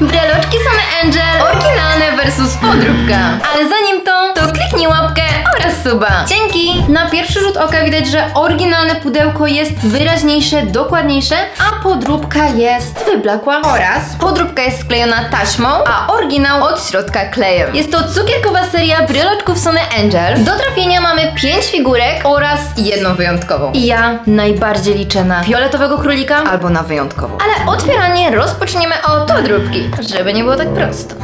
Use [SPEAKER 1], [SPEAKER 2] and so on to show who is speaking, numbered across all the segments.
[SPEAKER 1] Breloczki Sony Angel, oryginalne versus podróbka. Ale zanim to, to kliknij łapkę suba. Dzięki! Na pierwszy rzut oka widać, że oryginalne pudełko jest wyraźniejsze, dokładniejsze, a podróbka jest wyblakła oraz podróbka jest sklejona taśmą, a oryginał od środka klejem. Jest to cukierkowa seria bryloczków Sony Angel. Do trafienia mamy 5 figurek oraz jedną wyjątkową. I ja najbardziej liczę na fioletowego królika albo na wyjątkową. Ale otwieranie rozpoczniemy od podróbki, żeby nie było tak prosto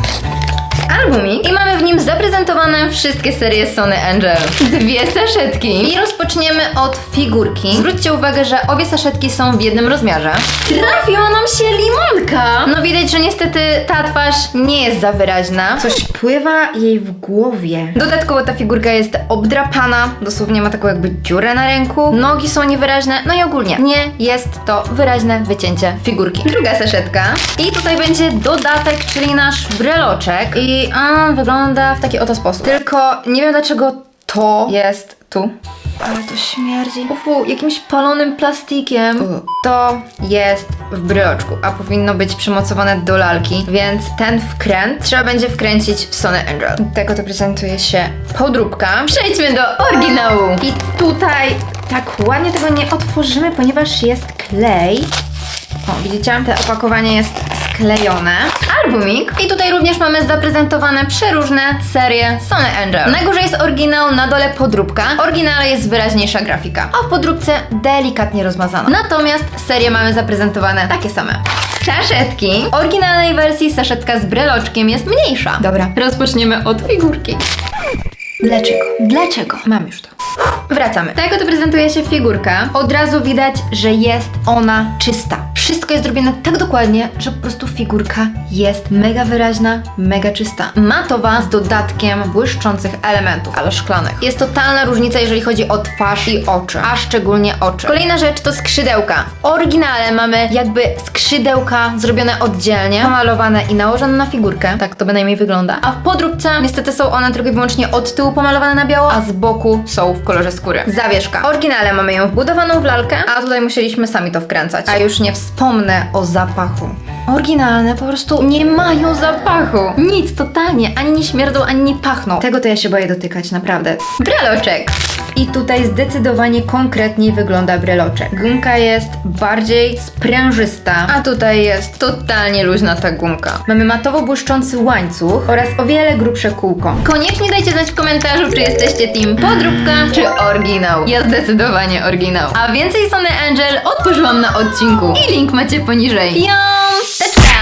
[SPEAKER 1] albumik i mamy w nim zaprezentowane wszystkie serie Sony Angel. Dwie saszetki. I rozpoczniemy od figurki. Zwróćcie uwagę, że obie saszetki są w jednym rozmiarze. Trafiła nam się limonka! No widać, że niestety ta twarz nie jest za wyraźna. Coś pływa jej w głowie. Dodatkowo ta figurka jest obdrapana, dosłownie ma taką jakby dziurę na ręku. Nogi są niewyraźne, no i ogólnie nie jest to wyraźne wycięcie figurki. Druga saszetka. I tutaj będzie dodatek, czyli nasz breloczek. I on wygląda w taki oto sposób. Tylko nie wiem dlaczego to jest tu. Ale to śmierdzi. Ufu, jakimś palonym plastikiem. To jest w bryloczku, a powinno być przymocowane do lalki, więc ten wkręt trzeba będzie wkręcić w Sony Angel. Tego to prezentuje się podróbka. Przejdźmy do oryginału. I tutaj tak ładnie tego nie otworzymy, ponieważ jest klej. O, widzicie? To opakowanie jest sklejone. Albumik. I tutaj również mamy zaprezentowane przeróżne serie Sony Angel. Na górze jest oryginał, na dole podróbka. W oryginale jest wyraźniejsza grafika, a w podróbce delikatnie rozmazana. Natomiast serie mamy zaprezentowane takie same. Saszetki. W oryginalnej wersji saszetka z breloczkiem jest mniejsza. Dobra, rozpoczniemy od figurki. Dlaczego? Dlaczego? Mam już to. Wracamy. Tak oto prezentuje się figurka. Od razu widać, że jest ona czysta. Wszystko jest zrobione tak dokładnie, że po prostu figurka jest mega wyraźna, mega czysta. Matowa z dodatkiem błyszczących elementów, ale szklanych. Jest totalna różnica, jeżeli chodzi o twarz i oczy, a szczególnie oczy. Kolejna rzecz to skrzydełka. W oryginale mamy jakby skrzydełka zrobione oddzielnie, pomalowane i nałożone na figurkę. Tak to bynajmniej wygląda. A w podróbce niestety są one tylko i wyłącznie od tyłu pomalowane na biało, a z boku są w kolorze skóry. Zawieszka. W oryginale mamy ją wbudowaną w lalkę, a tutaj musieliśmy sami to wkręcać. A już nie wspomnę o zapachu. Oryginalne po prostu nie mają zapachu. Nic, totalnie. Ani nie śmierdzą, ani nie pachną. Tego to ja się boję dotykać, naprawdę. Breloczek. I tutaj zdecydowanie konkretniej wygląda breloczek. Gumka jest bardziej sprężysta, a tutaj jest totalnie luźna ta gumka. Mamy matowo błyszczący łańcuch oraz o wiele grubsze kółko. Koniecznie dajcie znać w komentarzu, czy jesteście team podróbka czy oryginał. Ja zdecydowanie oryginał. A więcej Sony Angel otworzyłam na odcinku i link macie poniżej. Piąteczka!